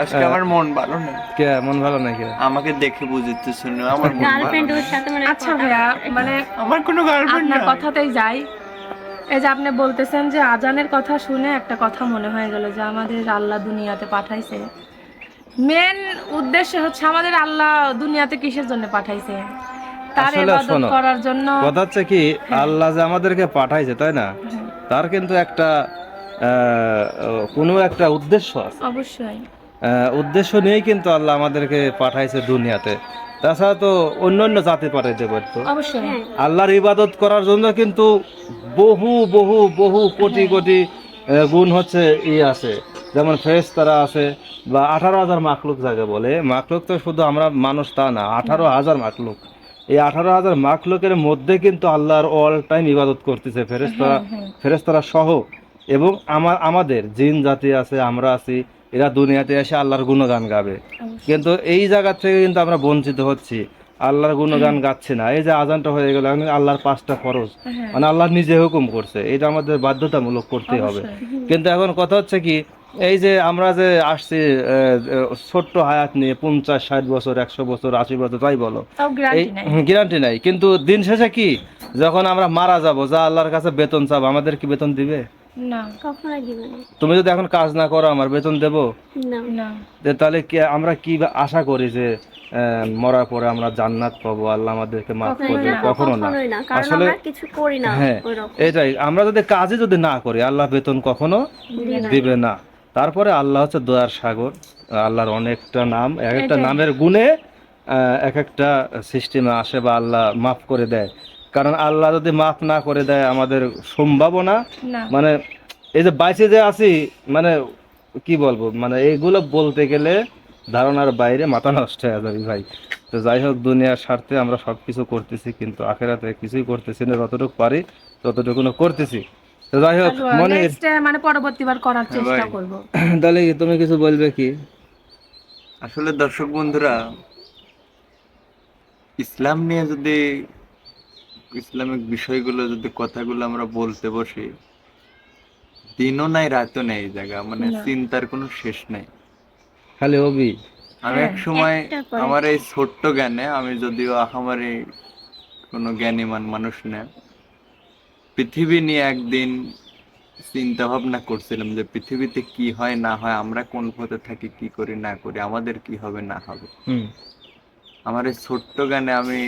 আজকে আমার মন ভালো নেই। কে মন ভালো নাকি আমাকে দেখে আমার মন গার্লফ্রেন্ড ওর সাথে মানে আচ্ছা ভাইয়া মানে আমার কোনো গার্লফ্রেন্ড আপনার না কথাতেই যাই। এই যে আপনি বলতেছেন যে আজানের কথা শুনে একটা কথা মনে হয়ে গেল যে আমাদের আল্লাহ দুনিয়াতে পাঠাইছে। মেন উদ্দেশ্য হচ্ছে আমাদের আল্লাহ দুনিয়াতে কিসের জন্য পাঠাইছে? তার ইবাদত করার জন্য কথা হচ্ছে কি আল্লাহ যে আমাদেরকে পাঠাইছে তাই না? হ্যাঁ, তার কিন্তু একটা আহ, কোনো একটা উদ্দেশ্য আছে। অবশ্যই। উদ্দেশ্য নিয়েই কিন্তু আল্লাহ আমাদেরকে পাঠাইছে দুনিয়াতে। তাছাড়া তো অন্য অন্য জাতি পাঠাইতে পারতো হ্যাঁ। আল্লাহর ইবাদত করার জন্য কিন্তু বহু বহু বহু কোটি কোটি গুণ হচ্ছে ই আছে। যেমন ফেরেশতারা আছে বা আঠারো হাজার মাখলুক যাকে বলে মাখলুক তো শুধু আমরা মানুষ তা না আঠারো হাজার মাখলুক। এই আঠারো হাজার মাখলুকের মধ্যে কিন্তু আল্লাহর অল টাইম ইবাদত করতেছে ফেরেশতারা হ্যাঁ, ফেরেশতারা সহ। এবং আমার আমাদের জিন জাতি আছে আমরা আছি এরা দুনিয়াতে এসে আল্লাহর গুণগান গাবে। কিন্তু এই জায়গা থেকে কিন্তু আমরা বঞ্চিত হচ্ছি। আল্লাহর গুণগান গাচ্ছি না। এই যে আজানটা হয়ে গেল আল্লাহর পাঁচটা ফরজ। হ্যাঁ, মানে আল্লাহ নিজে হুকুম করছে। এটা আমাদের বাধ্যতামূলক করতেই হবে। কিন্তু এখন কথা হচ্ছে কি এই যে আমরা যে আসছি ছোট্ট হায়াত নিয়ে পঞ্চাশ ষাট বছর একশো বছর আশি বছর তাই বলো। গ্যারান্টি নাই। কিন্তু দিন শেষে কি যখন আমরা মারা যাব যা আল্লাহর কাছে বেতন চাব আমাদের কি বেতন দিবে? না। কখনোই দিবে না। তুমি যদি এখন কাজ না করো আমার বেতন দেবো? না। না। তাহলে কি আমরা কি বা আশা করি যে মরার পরে আমরা জান্নাত পাবো আল্লাহ আমাদেরকে মাফ করবে কখনো না। কখনোই না কারণ আসলে কিছু করি না হ্যাঁ এটাই। আমরা যদি কাজে যদি না করি আল্লাহ বেতন কখনো দিবে না। তারপরে আল্লাহ হচ্ছে দয়ার সাগর আল্লাহর অনেকটা নাম এক একটা নামের গুণে এক একটা সিস্টেমে আসে বা আল্লাহ মাফ করে দেয়। কারণ আল্লাহ যদি মাফ না করে দেয় আমাদের সম্ভাবনা মানে এই যে বাইসে যে আছি মানে কি বলব মানে এইগুলো বলতে গেলে ধারণার বাইরে মাথা নষ্ট হয়ে যাবে ভাই। তো যাই হোক দুনিয়ার স্বার্থে আমরা সব কিছু করতেছি কিন্তু আখেরাতে কিছুই করতেছি না যতটুকু পারি ততটুকু করতেছি। তো যাই হোক মনে মানে পরবর্তীবার করার হ্যাঁ চেষ্টা করব। তাহলে তুমি কিছু বলবে কি? আসলে দর্শক বন্ধুরা ইসলাম নিয়ে যদি ইসলামিক বিষয়গুলো যদি কথাগুলো আমরা বলতে বসি দিনও নাই রাতও নেই এই জায়গা মানে চিন্তার কোনো শেষ নাই। খালি হবি। আমি এক হ্যাঁ, সময় আমার এই ছোট্ট জ্ঞানে আমি যদিও আহামারি কোনো জ্ঞানীমান মানুষ না পৃথিবী নিয়ে একদিন চিন্তা ভাবনা করছিলাম যে পৃথিবীতে কি হয় না হয় আমরা কোন পথে থাকি কি করি না করি আমাদের কি হবে না হবে। হুম। আমার এই ছোট্ট গানে আমি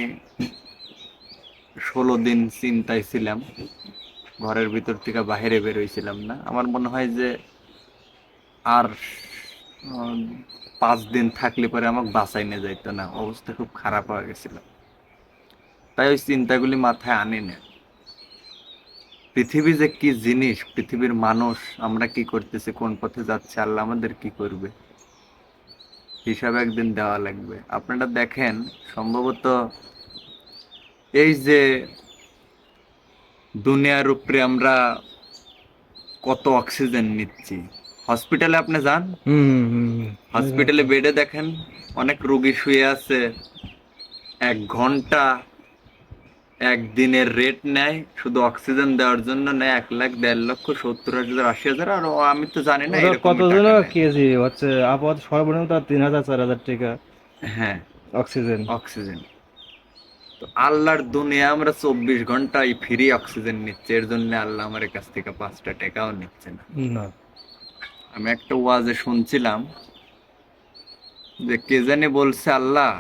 ষোলো দিন চিন্তায় ছিলাম। ঘরের ভিতর থেকে বাইরে বেরোইছিলাম না। আমার মনে হয় যে আর পাঁচ দিন থাকলে পরে আমাকে বাঁচাই নিয়ে যাইতো না। অবস্থা খুব খারাপ হয়ে গেছিল। তাই ওই চিন্তাগুলি মাথায় আনি না। পৃথিবী যে কি জিনিস, পৃথিবীর মানুষ, আমরা কি করতেছি, কোন পথে যাচ্ছে, আল্লাহ আমাদের কি করবে? হিসাব একদিন দেওয়া লাগবে। আপনারা দেখেন, সম্ভবত এই যে দুনিয়ার উপরে আমরা কত অক্সিজেন নিচ্ছি। হসপিটালে আপনি যান। হসপিটালে বেডে দেখেন অনেক রোগী শুয়ে আছে। এক ঘণ্টা একদিনের রেট নেয় শুধু অক্সিজেন দেওয়ার জন্য নেয় এক লাখ দেড় লক্ষ সত্তর হাজার আশি হাজার আর আমি তো জানি না কত কেজি হচ্ছে আপাতত সর্বনিম্ন তার তিন হাজার চার হাজার টাকা হ্যাঁ। অক্সিজেন অক্সিজেন তো আল্লাহর দুনিয়া আমরা চব্বিশ ঘন্টায় ফ্রি অক্সিজেন নিচ্ছে এর জন্য আল্লাহ আমার কাছ থেকে পাঁচটা টাকাও নিচ্ছে না। আমি একটা ওয়াজে শুনছিলাম যে কে জানি বলছে আল্লাহ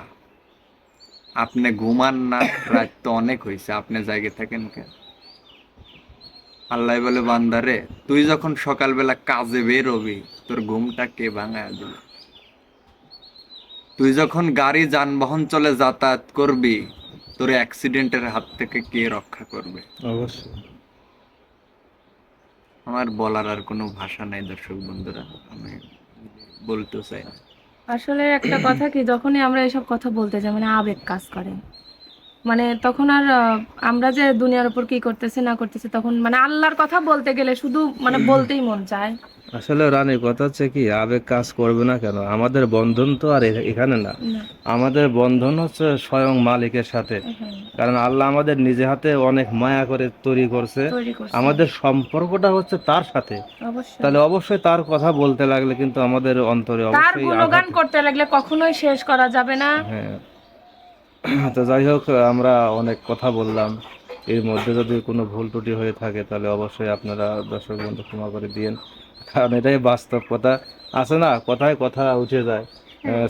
আপনি ঘুমান না রাত তো অনেক হয়েছে আপনি জায়গায় থাকেন কেন? আল্লাহ বলে বান্দারে তুই যখন সকালবেলা কাজে বের হবি তোর ঘুমটা কে ভাঙায় দিল তুই যখন গাড়ি যানবাহন চলে যাতায়াত করবি তোর অ্যাক্সিডেন্টের হাত থেকে কে রক্ষা করবে? অবশ্যই। আমার বলার আর কোনো ভাষা নাই দর্শক বন্ধুরা আমি বলতে চাই না। আসলে একটা কথা কি যখনই আমরা এসব কথা বলতে যাই মানে আবেগ কাজ করে। মানে তখন আর আমরা যে দুনিয়ার উপর কি করতেছি না করতেছি তখন মানে আল্লাহর কথা বলতে গেলে শুধু মানে বলতেই মন চায়। আসলে রানী কথা হচ্ছে কি আবেগ কাজ করবে না কেন? আমাদের বন্ধন তো আর এখানে না। আমাদের বন্ধন হচ্ছে স্বয়ং মালিকের সাথে। কারণ আল্লাহ আমাদের নিজে হাতে অনেক মায়া করে তৈরি করছে। আমাদের সম্পর্কটা হচ্ছে তার সাথে। তাহলে অবশ্যই তার কথা বলতে লাগলে কিন্তু আমাদের অন্তরে অবশ্যই করতে লাগলে কখনোই শেষ করা যাবে না। হ্যাঁ। তো যাই হোক আমরা অনেক কথা বললাম। এর মধ্যে যদি কোনো ভুল ত্রুটি হয়ে থাকে তাহলে অবশ্যই আপনারা দর্শক বন্ধু ক্ষমা করে দিয়েন। কারণ এটাই বাস্তব কথা। আছে না কথায় কথা উঠে যায়।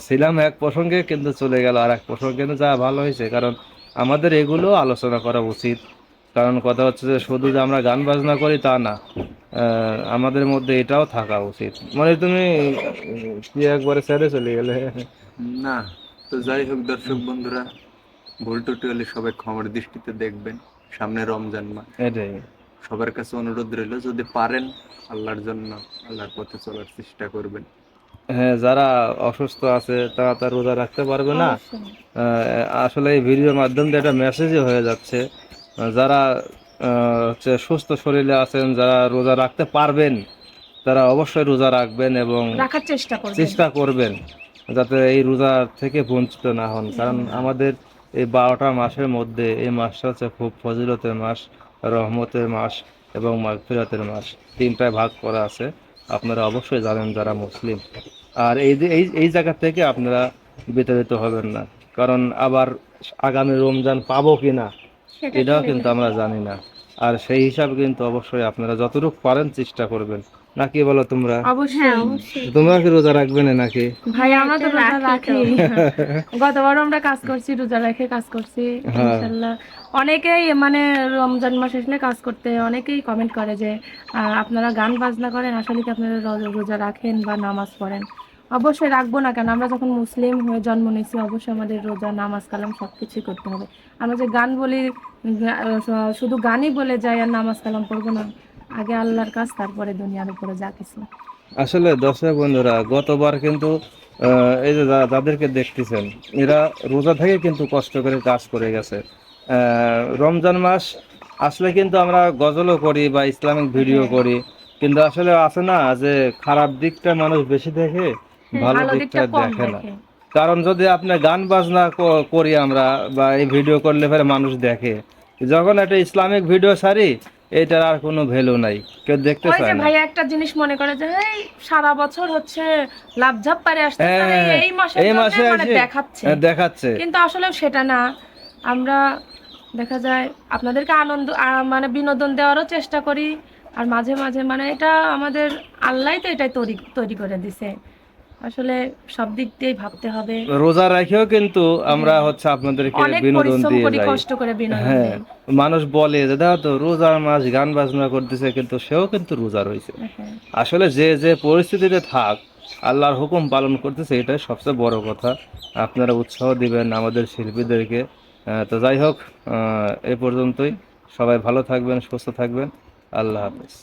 ছিলাম এক প্রসঙ্গে কিন্তু চলে গেল আর এক প্রসঙ্গে। কিন্তু যা ভালো হয়েছে কারণ আমাদের এগুলো আলোচনা করা উচিত। কারণ কথা হচ্ছে যে শুধু যে আমরা গান বাজনা করি তা না আমাদের মধ্যে এটাও থাকা উচিত। মানে তুমি কি একবারে ছেড়ে চলে গেলে? না। তো যাই হোক দর্শক বন্ধুরা ভুল টুটি হলে সবাই ক্ষমার দৃষ্টিতে দেখবেন সামনে রমজান মাস। এটাই। সবার কাছে অনুরোধ রইল যদি পারেন আল্লাহর জন্য আল্লাহর পথে চলার চেষ্টা করবেন। হ্যাঁ যারা অসুস্থ আছে তারা তার রোজা রাখতে পারবে না। আহ, আসলে এই ভিডিওর মাধ্যম দিয়ে একটা মেসেজই হয়ে যাচ্ছে। যারা আহ, হচ্ছে সুস্থ শরীরে আছেন যারা রোজা রাখতে পারবেন তারা অবশ্যই রোজা রাখবেন এবং রাখার চেষ্টা করবে চেষ্টা করবেন। যাতে এই রোজা থেকে বঞ্চিত না হন। কারণ আমাদের এই বারোটা মাসের মধ্যে এই মাসটা হচ্ছে খুব ফজিলতের মাস রহমতের মাস এবং মাগফিরাতের মাস। তিনটায় ভাগ করা আছে। আপনারা অবশ্যই জানেন যারা মুসলিম। আর এই যে এই এই জায়গা থেকে আপনারা বিতাড়িত হবেন না। কারণ আবার আগামী রমজান পাবো কি না এটাও কিন্তু আমরা জানি না। আর সেই হিসাবে কিন্তু অবশ্যই আপনারা যতটুকু পারেন চেষ্টা করবেন। নাকি বলো তোমরা? অবশ্যই হ্যাঁ তোমরা কি রোজা রাখবে না নাকি? ভাই আমরা তো রোজা রাখি। গতবার আমরা কাজ করছি রোজা রেখে কাজ করছি হ্যাঁ। ইনশাল্লাহ। অনেকেই মানে রমজান মাস আসলে কাজ করতে অনেকেই কমেন্ট করে যে আপনারা গান বাজনা করেন আসলে কি আপনারা রোজা- রোজা রাখেন বা নামাজ পড়েন? অবশ্যই রাখব না কেন? আমরা যখন মুসলিম হয়ে জন্ম নিয়েছি অবশ্যই আমাদের রোজা নামাজ কালাম সব কিছুই করতে হবে। আমরা যে গান বলি শুধু গানই বলে যাই আর নামাজ কালাম পড়ব না। আগে আল্লাহর কাজ তারপরে দুনিয়ার উপরে যা কিছু। আসলে দর্শক বন্ধুরা গতবার কিন্তু এই যে যাদেরকে দেখতেছেন এরা রোজা থেকে কিন্তু কষ্ট করে কাজ করে গেছে। রমজান মাস আসলে কিন্তু আমরা গজলও করি বা ইসলামিক ভিডিও করি কিন্তু আসলে আছে না যে খারাপ দিকটা মানুষ বেশি দেখে ভালো ভালো দিকটা দিকটা দেখে না। কারণ যদি আপনি গান বাজনা করি আমরা বা এই ভিডিও করলে ফেরে মানুষ দেখে। যখন একটা ইসলামিক ভিডিও সারি এটার আর কোনো ভ্যালু নাই। কেউ দেখতে চায় না। ভাই একটা জিনিস মনে করে যে এই সারা বছর হচ্ছে লাভঝাপ পারে আসতে হ্যাঁ, এই মাসে এই মাসে মানে দেখাচ্ছে। হ্যাঁ, দেখাচ্ছে। কিন্তু আসলে সেটা না। আমরা দেখা যায় আপনাদেরকে আনন্দ মানে বিনোদন দেওয়ারও চেষ্টা করি। আর মাঝে মাঝে মানে এটা আমাদের আল্লাহ তো এটাই তৈরি তৈরি করে দিছে। আসলে সব দিক দিয়েই ভাবতে হবে। রোজা রাখেও কিন্তু আমরা হচ্ছে আপনাদেরকে বিনোদন দিয়ে যাই। কষ্ট করে বিনোদন হ্যাঁ মানুষ বলে যে দেখো তো রোজার মাস গান বাজনা করতেছে কিন্তু সেও কিন্তু রোজা রয়েছে হ্যাঁ আসলে যে যে পরিস্থিতিতে থাক আল্লাহর হুকুম পালন করতেছে এটাই সবচেয়ে বড় কথা। আপনারা উৎসাহ দিবেন আমাদের শিল্পীদেরকে। তো যাই হোক এ পর্যন্তই। সবাই ভালো থাকবেন সুস্থ থাকবেন। আল্লাহ হাফেজ।